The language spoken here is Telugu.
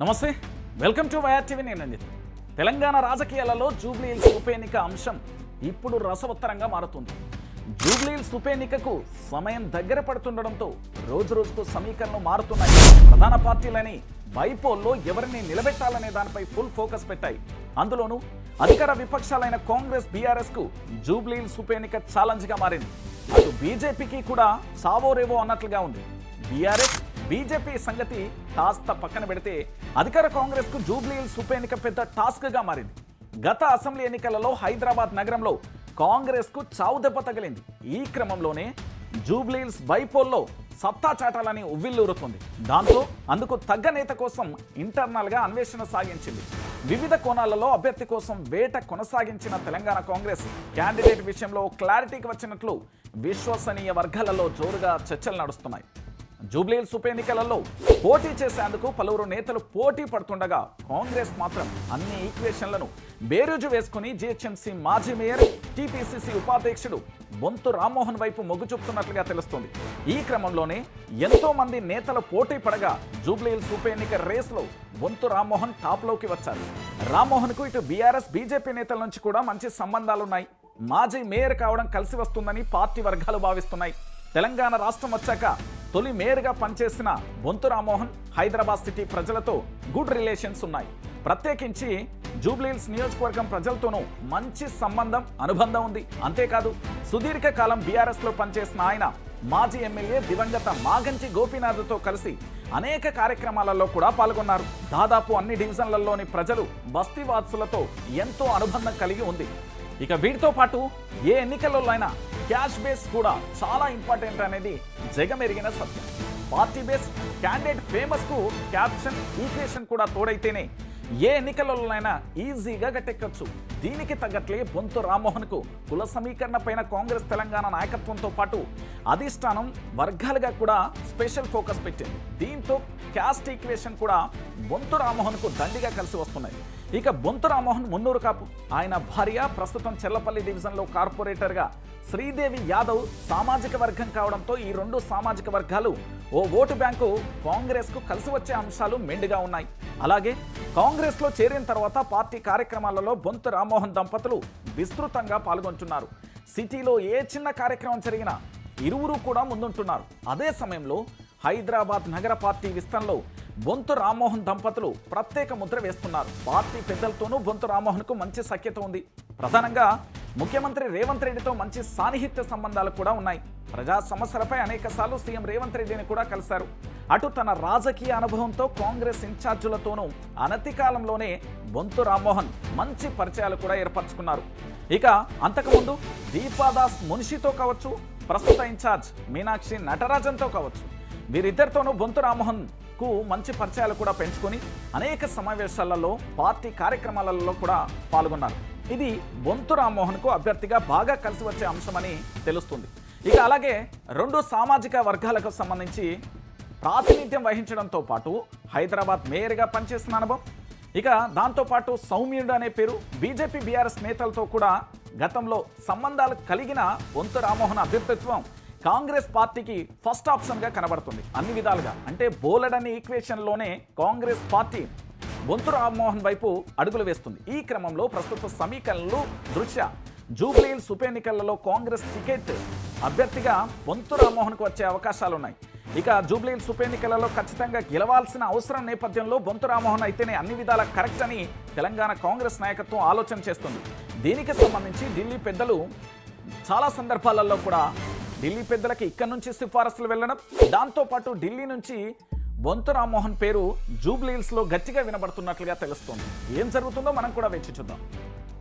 నమస్తే. Welcome to Y R TV. నేను రంజిత్. తెలంగాణ రాజకీయాలలో జూబ్లీ హిల్స్ ఉప ఎన్నిక అంశం ఇప్పుడు రసవత్తరంగా మారుతుంది. జూబ్లీ హిల్స్ ఉప ఎన్నికకు సమయం దగ్గర పడుతుండడంతో రోజు రోజుకు సమీకరణలు మారుతున్నాయి. ప్రధాన పార్టీలని బైపోల్లో ఎవరిని నిలబెట్టాలనే దానిపై ఫుల్ ఫోకస్ పెట్టాయి. అందులోనూ అధికార విపక్షాలైన కాంగ్రెస్ బీఆర్ఎస్కు జూబ్లీ హిల్స్ ఉప ఎన్నిక ఛాలెంజ్గా మారింది. అటు బీజేపీకి కూడా సావో రేవో అన్నట్లుగా ఉంది. బీఆర్ఎస్ బీజేపీ సంగతి కాస్త పక్కన పెడితే అధికార కాంగ్రెస్కు జూబ్లీ హిల్స్ ఉప ఎన్నిక పెద్ద టాస్క్గా మారింది. గత అసెంబ్లీ ఎన్నికలలో హైదరాబాద్ నగరంలో కాంగ్రెస్కు చావు దెబ్బ తగిలింది. ఈ క్రమంలోనే జూబ్లీ హిల్స్ బైపోల్లో సత్తా చాటాలని ఉవ్విల్లూరుతుంది దాంతో అందుకు తగ్గ నేత కోసం ఇంటర్నల్గా అన్వేషణ సాగించింది. వివిధ కోణాలలో అభ్యర్థి కోసం వేట కొనసాగించిన తెలంగాణ కాంగ్రెస్ క్యాండిడేట్ విషయంలో క్లారిటీకి వచ్చినట్లు విశ్వసనీయ వర్గాలలో జోరుగా చర్చలు నడుస్తున్నాయి. జూబ్లీహిల్స్ ఉప ఎన్నికలలో పోటీ చేసేందుకు పలువురు నేతలు పోటీ పడుతుండగా కాంగ్రెస్ మాత్రం అన్ని ఈక్వేషన్లను బేరుజు వేసుకుని జిహెచ్ఎంసీ మాజీ మేయర్ టీపీసీసీ ఉపాధ్యక్షుడు బొంతు రామ్మోహన్ వైపు మొగ్గు చూపుతున్నట్లుగా తెలుస్తోంది. ఈ క్రమంలోనే ఎంతో మంది నేతలు పోటీ పడగా జూబ్లీహిల్స్ ఉప ఎన్నిక రేసులో బొంతు రామ్మోహన్ టాప్లోకి వచ్చారు. రామ్మోహన్కు ఇటు బీఆర్ఎస్ బీజేపీ నేతల నుంచి కూడా మంచి సంబంధాలున్నాయి. మాజీ మేయర్ కావడం కలిసి వస్తుందని పార్టీ వర్గాలు భావిస్తున్నాయి. తెలంగాణ రాష్ట్రం వచ్చాక తొలి మేయర్గా పనిచేసిన బొంతు రామ్మోహన్ హైదరాబాద్ సిటీ ప్రజలతో గుడ్ రిలేషన్స్ ఉన్నాయి. ప్రత్యేకించి జూబ్లీహిల్స్ నియోజకవర్గం ప్రజలతోనూ మంచి సంబంధం అనుబంధం ఉంది. అంతేకాదు సుదీర్ఘ కాలం బీఆర్ఎస్లో పనిచేసిన ఆయన మాజీ ఎమ్మెల్యే దివంగత మాగంచి గోపీనాథ్తో కలిసి అనేక కార్యక్రమాలలో కూడా పాల్గొన్నారు. దాదాపు అన్ని డివిజన్లలోని ప్రజలు బస్తీవాసులతో ఎంతో అనుబంధం కలిగి ఉంది. ఇక వీటితో పాటు ఏ ఎన్నికలలో అయినా క్యాష్ బేస్ కూడా చాలా ఇంపార్టెంట్ అనేది జగమెరిగిన సత్యం. పార్టీ బేస్ క్యాండిడేట్ ఫేమస్కు క్యాప్షన్ ఈక్వేషన్ కూడా తోడైతేనే ఏ ఎన్నికలలోనైనా ఈజీగా గట్టెక్కచ్చు. దీనికి తగ్గట్లే బొంతు రామ్మోహన్కు కుల సమీకరణ పైన కాంగ్రెస్ తెలంగాణ నాయకత్వంతో పాటు అధిష్టానం వర్గాలుగా కూడా స్పెషల్ ఫోకస్ పెట్టింది. దీంతో క్యాస్ట్ ఈక్వేషన్ కూడా బొంతు రామ్మోహన్కు దండిగా కలిసి వస్తున్నాయి. ఇక బొంతు రామ్మోహన్ మున్నూరు కాపు. ఆయన భార్య ప్రస్తుతం చెల్లపల్లి డివిజన్లో కార్పొరేటర్గా శ్రీదేవి యాదవ్ సామాజిక వర్గం కావడంతో ఈ రెండు సామాజిక వర్గాలు ఓ ఓటు బ్యాంకు కాంగ్రెస్కు కలిసి వచ్చే అంశాలు మెండుగా ఉన్నాయి. అలాగే కాంగ్రెస్లో చేరిన తర్వాత పార్టీ కార్యక్రమాలలో బొంతు రామ్మోహన్ దంపతులు విస్తృతంగా పాల్గొంటున్నారు. సిటీలో ఏ చిన్న కార్యక్రమం జరిగినా ఇరువురు కూడా ముందుంటున్నారు. అదే సమయంలో హైదరాబాద్ నగర పార్టీ విస్తరణలో బొంతు రామ్మోహన్ దంపతులు ప్రత్యేక ముద్ర వేస్తున్నారు. పార్టీ పెద్దలతోనూ బొంతు రామ్మోహన్కు మంచి సఖ్యత ఉంది. ప్రధానంగా ముఖ్యమంత్రి రేవంత్ రెడ్డితో మంచి సాన్నిహిత్య సంబంధాలు కూడా ఉన్నాయి. ప్రజా సమస్యలపై అనేక సార్లు సీఎం రేవంత్ రెడ్డిని కూడా కలిశారు. అటు తన రాజకీయ అనుభవంతో కాంగ్రెస్ ఇన్ఛార్జులతోనూ అనతి కాలంలోనే బొంతు రామ్మోహన్ మంచి పరిచయాలు కూడా ఏర్పరచుకున్నారు. ఇక అంతకుముందు దీపాదాస్ మునిషితో కావచ్చు ప్రస్తుత ఇన్ఛార్జ్ మీనాక్షి నటరాజన్తో కావచ్చు. వీరిద్దరితోనూ బొంతు రామ్మోహన్కు మంచి పరిచయాలు కూడా పెంచుకొని అనేక సమావేశాలలో పార్టీ కార్యక్రమాలలో కూడా పాల్గొన్నారు. ఇది బొంతు రామ్మోహన్కు అభ్యర్థిగా బాగా కలిసి వచ్చే అంశమని తెలుస్తుంది. ఇక అలాగే రెండు సామాజిక వర్గాలకు సంబంధించి ప్రాతినిధ్యం వహించడంతో పాటు హైదరాబాద్ మేయర్గా పనిచేసిన అనుభవం. ఇక దాంతోపాటు సౌమ్యుడు అనే పేరు బీజేపీ బీఆర్ఎస్ నేతలతో కూడా గతంలో సంబంధాలు కలిగిన బొంతు రామ్మోహన్ అభ్యర్థిత్వం కాంగ్రెస్ పార్టీకి ఫస్ట్ ఆప్షన్గా కనబడుతుంది. అన్ని విధాలుగా. అంటే బోలెడని ఈక్వేషన్లోనే కాంగ్రెస్ పార్టీ బొంతు రామ్మోహన్ వైపు అడుగులు వేస్తుంది. ఈ క్రమంలో ప్రస్తుత సమీకరణలు దృష్ట్యా జూబ్లీహిల్స్ ఉప ఎన్నికలలో కాంగ్రెస్ టికెట్ అభ్యర్థిగా బొంతు రామ్మోహన్కు వచ్చే అవకాశాలున్నాయి. ఇక జూబ్లీహిల్స్ ఉప ఎన్నికలలో ఖచ్చితంగా గెలవాల్సిన అవసరం నేపథ్యంలో బొంతు రామ్మోహన్ అయితేనే అన్ని విధాల కరెక్ట్ అని తెలంగాణ కాంగ్రెస్ నాయకత్వం ఆలోచన చేస్తుంది. దీనికి సంబంధించి ఢిల్లీ పెద్దలు చాలా సందర్భాలలో కూడా ఢిల్లీ పెద్దలకి ఇక్కడ నుంచి సిఫారసులు వెళ్ళడం. దాంతోపాటు ఢిల్లీ నుంచి బొంతు రామ్మోహన్ పేరు జూబ్లీహిల్స్లో గట్టిగా వినబడుతున్నట్లుగా తెలుస్తోంది. ఏం జరుగుతుందో మనం కూడా వేచి చూద్దాం.